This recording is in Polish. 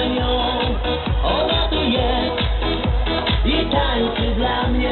ją, ona tu jest i tańczy dla mnie,